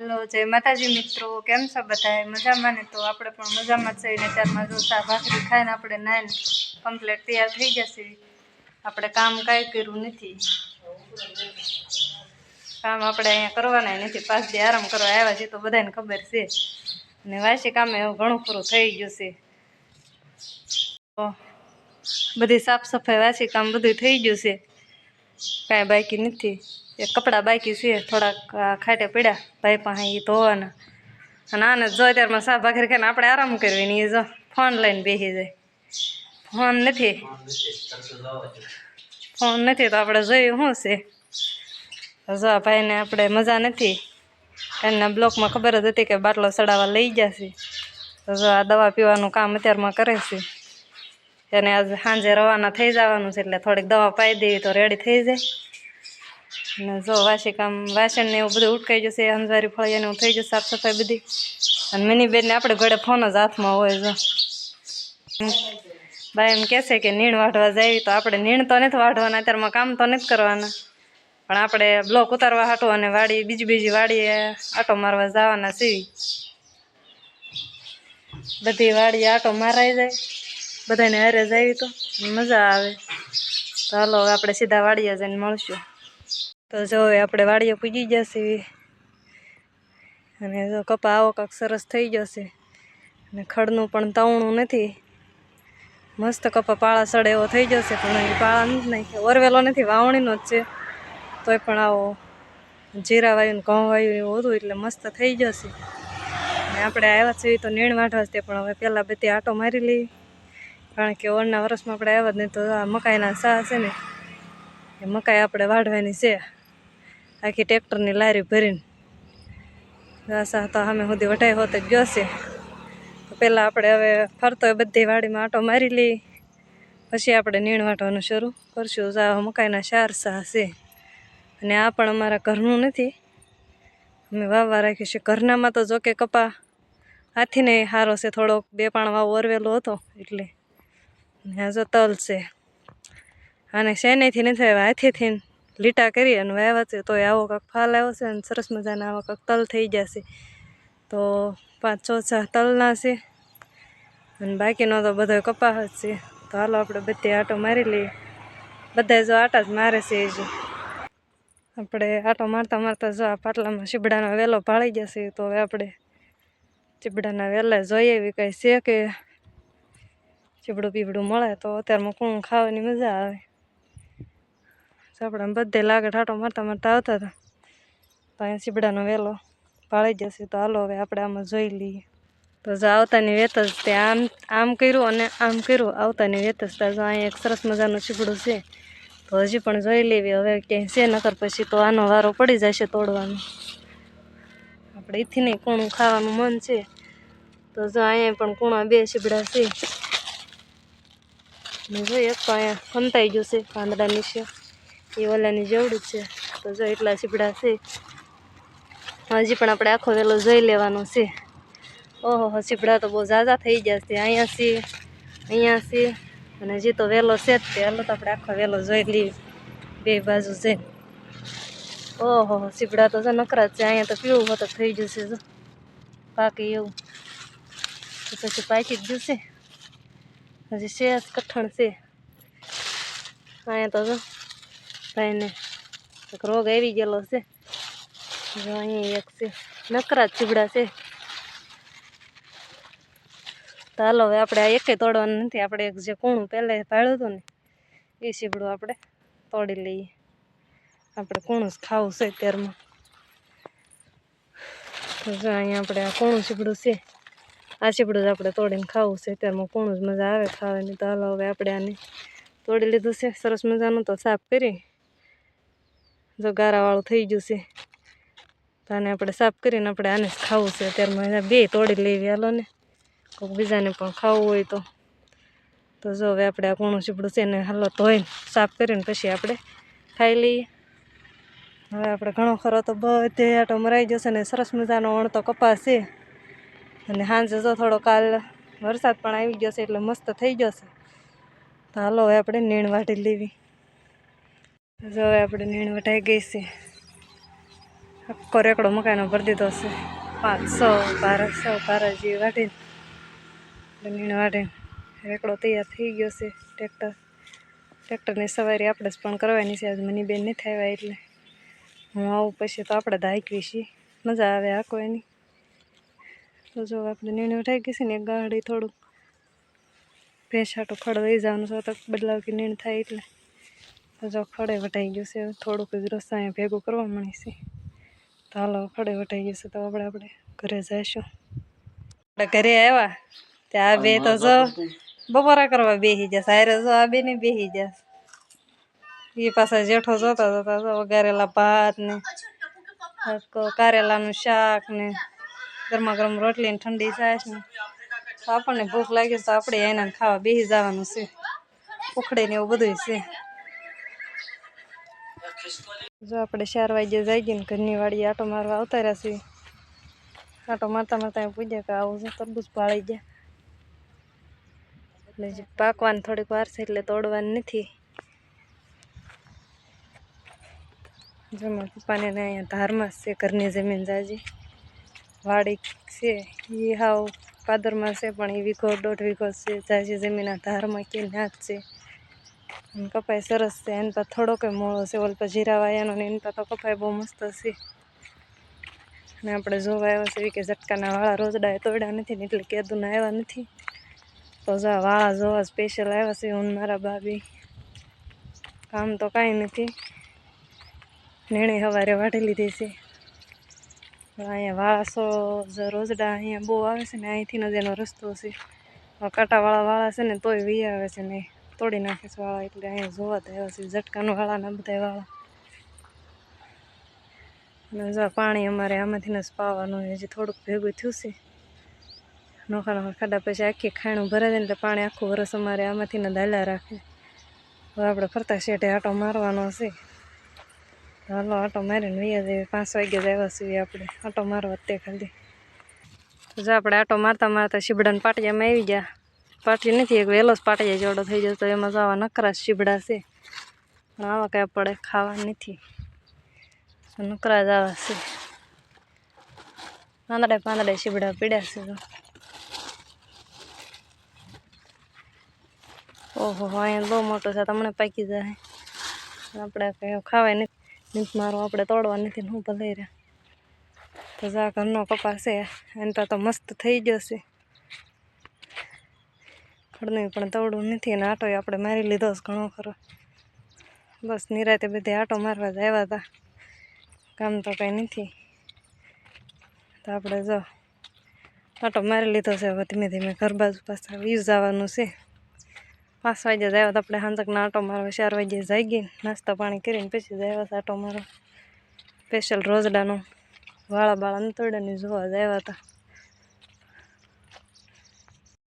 Hello, જય માતાજી મિત્રો. કેમ છો બધા મજામાં ને? તો આપણે પણ મજામાં છીએ ને ત્યારમાં જો ચા ભાખરી ખાઈને આપણે નાઈને કમ્પ્લેટ તૈયાર થઈ જશે. આપણે કામ કાંઈ કર્યું નથી. કામ આપણે અહીંયા કરવાના નથી. પાંચ દે આરામ કરવા આવ્યા છે તો બધાને ખબર છે. અને વાસી કામે એવું ઘણું ખરું થઈ ગયું છે. તો બધી સાફ સફાઈ વાસી કામ બધું થઈ ગયું છે. કાંઈ બાકી નથી. એક કપડાં બાકી છે, થોડાક ખાટે પડ્યા. ભાઈ પાસે એ ધોવાના. અને આને જો અત્યારમાં સાફ ભાખરી ખાઈને આપણે આરામ કરવી ને એ જો ફોન લઈને બેસી જાય. ફોન નથી. ફોન નથી તો આપણે જોયું શું છે. જો ભાઈને આપણે મજા નથી. એમના બ્લોકમાં ખબર જ હતી કે બાટલો ચડાવવા લઈ જશે જો આ દવા પીવાનું કામ અત્યારમાં કરે છે. એને આજે સાંજે રવાના થઈ જવાનું છે એટલે થોડીક દવા પાઈ દેવી તો રેડી થઈ જાય. અને જો વાસી કામ, વાસણ ને એવું બધું ઉટકાઈ જશે અંજારી ફળિયા ને થઈ જશે, સાફ સફાઈ બધી. અને મિની બેનને આપણે ઘડે ફોન જ હાથમાં હોય જો. ભાઈ એમ કહેશે કે નીણ વાઢવા જાય તો આપણે નીણ તો નથી વાઢવાના અત્યારમાં કામ તો નથી કરવાના. પણ આપણે બ્લોક ઉતારવા હાટું અને વાડી, બીજી બીજી વાડીએ આટો મારવા જવાના સીવી બધી વાડીએ આટો મારાઈ જાય, બધાને હારે જાય તો મજા આવે. તો હાલો આપણે સીધા વાડીએ જઈને મળશું. તો જો હવે આપણે વાડીએ પૂજી જશે. અને જો કપા આવો કાંક સરસ થઈ જશે. અને ખડનું પણ તવણું નથી. મસ્ત કપા પાળા સડે એવો થઈ જશે, પણ એ પાળા નથી નાખ્યા. ઓરવેલો નથી, વાવણીનો જ છે. તોય પણ આવો જીરા વાયુ ને ઘઉં વાયુ એવું હતું એટલે મસ્ત થઈ જશે. અને આપણે આવ્યા છીએ તો નીણ વાઢવા જ તે, પણ હવે પહેલાં બધી આટો મારી લઈએ. કારણ કે ઓરના વરસમાં આપણે આવ્યા જ નહીં તો આ મકાઈના સા છે ને, એ મકાઈ આપણે વાઢવાની છે. આખી ટ્રેક્ટરની લારી ભરીને સા તો સામે સુધી વઢાઈ હોત ગયો છે. પહેલાં આપણે હવે ફરતો બધી વાડીમાં આટો મારી લઈ, પછી આપણે નીણ વાટવાનું શરૂ કરશું. મકાઈના સાર સા છે. અને આ પણ અમારા ઘરનું નથી. અમે વાવવા રાખ્યું છે. ઘરનામાં તો જોકે કપા હાથીને સારો છે, થોડોક બે પાણ વાવ ઓરવેલો હતો એટલે. આ જો તલ છે. આને શેનેથી નથી આવ્યા, હાથેથી લીટા કરી અને વાવ્યા છે, તોય આવો કાંક ફાલ આવ્યો છે અને સરસ મજાના આવા કાંક તલ થઈ જશે તો પાંચ છ છ તલના છે અને બાકીનો તો બધો કપાસ જ છે. તો હાલો આપણે બધી આટો મારી લઈએ. બધા જો આટા જ મારે છે જો આપણે આટો મારતા મારતા જો આ પાટલામાં શીબડાનો વેલો ભાળી જશે તો હવે આપણે ચીબડાના વેલા જોઈએ એવી કાંઈ છે કે ચીબડું પીબડું મળે તો અત્યારમાં કું ખાવાની મજા આવે. આપણે બધે લાગે ઠાટો મારતા મારતા આવતા હતા તો અહીંયા સીબડાનો વેલો પાળી જશે, તો હાલો હવે આપણે આમાં જોઈ લઈએ. તો જો આવતાની વેત જ તે આમ આમ કર્યું અને આમ કર્યું, આવતાની વેત જ. તો અહીંયા એક સરસ મજાનું ચીબડું છે. તો હજી પણ જોઈ લેવી, હવે ક્યાંય છે, નકર પછી તો આનો વારો પડી જશે તોડવાનો. આપણે એથી નહીં કૂણું ખાવાનું મન છે. તો જો અહીંયા પણ કૂણા બે શીબડા છે. ને જો એક તો અહીંયા ખંતાઈ ગયું છે પાંદડા નીચે. એ ઓલાની જેવડું છે. તો જો એટલા સીપડા છે. હજી પણ આપણે આખો વેલો જોઈ લેવાનો છે. ઓહો સીપડા તો બહુ ઝાઝા થઈ ગયા છે. અહીંયા છે અહીંયા છે. અને હજી તો વહેલો છે જ તે. હાલો તો આપણે આખો વહેલો જોઈ લઈએ. બે બાજુ છે. ઓહો સીપડા તો છે નકરા છે. અહીંયા તો પીળું હોત થઈ જશે જો. પાકી એવું. તો પછી પાકી જ જશે હજી છે કઠણ છે. અહીંયા તો જો ભાઈને રોગ આવી ગયેલો છે. જો અહીંયા એક છે. નકરા ચીબડા છે. તો હવે આપણે આ એકે તોડવાનું નથી. આપણે એક જે કૂણું પહેલે પાડ્યું હતું ને, એ સીબડું આપણે તોડી લઈએ. આપણે કૂણું જ ખાવું છે ત્યારમાં તો જો અહીંયા આપણે આ કૂણું ચીબડું છે. આ ચીબડું જ આપણે તોડીને ખાવું છે. ત્યારમાં કૂણું જ મજા આવે ખાવાની. તો હવે આપણે આને તોડી લીધું છે. સરસ મજાનું તો સાફ કરી. જો ગારાવાળું થઈ ગયું છે. તો આને આપણે સાફ કરીને આપણે આને જ ખાવું છે. ત્યારમાં બે તોડી લેવી હાલો ને. કોઈક બીજાને પણ ખાવું હોય તો. તો જો હવે આપણે આ કૂણું ચીપડું છે ને હાલો ધોઈને સાફ કરીને પછી આપણે ખાઈ લઈએ. હવે આપણે ઘણો ખરો તો બધે આટો મરાઈ જશે ને સરસ મજાનો વણતો કપાસ છે. અને સાંજે જો થોડો કાલ વરસાદ પણ આવી ગયો છે એટલે મસ્ત થઈ જશે. તો હાલો હવે આપણે નીણ વાટી લેવી. જો આપણે નીણ વટાઈ ગઈ છે. આખો રેકડો મકાઈનો ભરી દીધો છે. પાંચ સો બાર સો બારા જેવી વાટીને નીણ વાટીને રેકડો તૈયાર થઈ ગયો છે. ટ્રેક્ટર, ટ્રેક્ટરની સવારી આપણે જ પણ કરવાની છે. આજ મની બેન નથી આવ્યા એટલે હું આવું પછી તો આપણે હાંકવી છીએ. મજા આવે હાંકો એની તો જો આપણે નીણ ઉઠાઈ ગઈ છે ને ગાડી થોડુંક ભેંસાટું ખડ દઈ જવાનું છે. તો બદલાવ કે નીણ થાય એટલે. જો ખડે વટાઈ ગયું છે, થોડુંક જ રસાયણ ભેગું કરવા મળી છે. તો હાલો ખડે વટાઈ ગયું છે, તો આપણે આપણે ઘરે જઈશું. આપણે ઘરે આવ્યા? ત્યાં બે તો જો બપોરા કરવા બેસી જશે હારે જો આ બે ને બેસી જશે એ પાછા જેઠો જોતો હતો તો જો વઘારેલા ભાત ને કારેલાનું શાક ને, ગરમા ગરમ રોટલી ને ઠંડી છાશ ને. આપણને ભૂખ લાગી તો આપણે એના ખાવા બેસી જવાનું છે. ઉખડે ને એવું બધું છે. જો આપણે ચાર વાગે જાગીને ઘરની વાડી આટો મારવા આવતા છીએ. આટો મારતા મારતા પૂછ્યા કે આવું છે તરબૂજ પાળી ગયા. એટલે જે પાકવાની થોડીક વાર છે એટલે તોડવાની નથી. જમા પપ્પાને અહીંયા ધારમાં છે, ઘરની જમીન જાજી. વાડી છે એ હાવ પાદરમાં છે, પણ એ વીઘો દોઢ વીઘો છે, જાજી જમીન આ ધારમાં કે ના છે. કપાઈ સરસ છે. એન પર થોડોક મોળો છે. ઓલ પર જીરા વાયાનો ને એન પર તો કપાઈ બહુ મસ્ત છે. ને આપણે જોવા આવ્યા છે કે ઝટકાના વાળા એ તોડ્યા નથી ને એટલે કેદુના આવ્યા નથી. તો જો વાળા જોવા સ્પેશિયલ આવ્યા છે હું મારા ભાભી. કામ તો કાંઈ નથી. નેણી સવારે વાઢી લીધી છે. અહીંયા વાળાસો રોજડા અહીંયા બહુ આવે છે ને અહીંથી જ રસ્તો છે. કાંટાવાળા વાળા છે ને તોય વી આવે છે ને. તોડી નાખે વાળા એટલે અહીંયા જોવા તો છે, ઝટકાના વાળા અને જો પાણી અમારે આમાંથી જ પાવાનું હજી થોડુંક ભેગું થયું છે. નોખા નોખા ખાડા પછી આખી ખાણું ભરાય જાય એટલે પાણી આખું વરસ અમારે આમાંથી ને દાલા રાખે. હવે આપણે ફરતા શેઠે આટો મારવાનો છે. હાલો આટો મારીને વૈયા જઈએ, પાંચ વાગે જ આવ્યા આપણે. આટો મારવા તે ખાલી. જો આપણે આટો મારતા મારતા શીબડાને પાટિયામાં આવી ગયા. પાટિયા નથી, એક વહેલો જ પાટીએ જોડો થઈ જતો એમાં આવા નકરા શીબડા છે. પણ આવા કાંઈ પડે, ખાવા નથી. નકરા જ આવા છે. પાંદડે પાંદડે શીબડા પીડ્યા છે તો. ઓહો, અહીંયા બહુ મોટો છે તમને પાકી જાય. આપણે કંઈ ખાવાય નથી. મારો આપણે તોડવા નથી હું ભલે રહ્યા. તો જા, ઘરનો કપાસ છે, એની તો મસ્ત થઈ ગયો છે. ખડનું પણ દવડું નથી અને આટો આપણે મારી લીધો છે ઘણો ખરો. બસ નિરાતે બધે આટો મારવા જ આવ્યા હતા. કામ તો કંઈ નથી. તો આપણે જો, આટો મારી લીધો છે, હવે ધીમે ધીમે ઘર બાજુ પાછા વ્યૂઝ આવવાનું છે. પાંચ વાગે જ આવ્યા તો આપણે હાંજકના આટો મારવા, ચાર વાગે જાગી, નાસ્તા પાણી કરીને પછી જ આવ્યા હતા આટો મારવા. સ્પેશિયલ રોજડાનો વાળા બાળા તોડ્યાની જોવા જ આવ્યા હતા.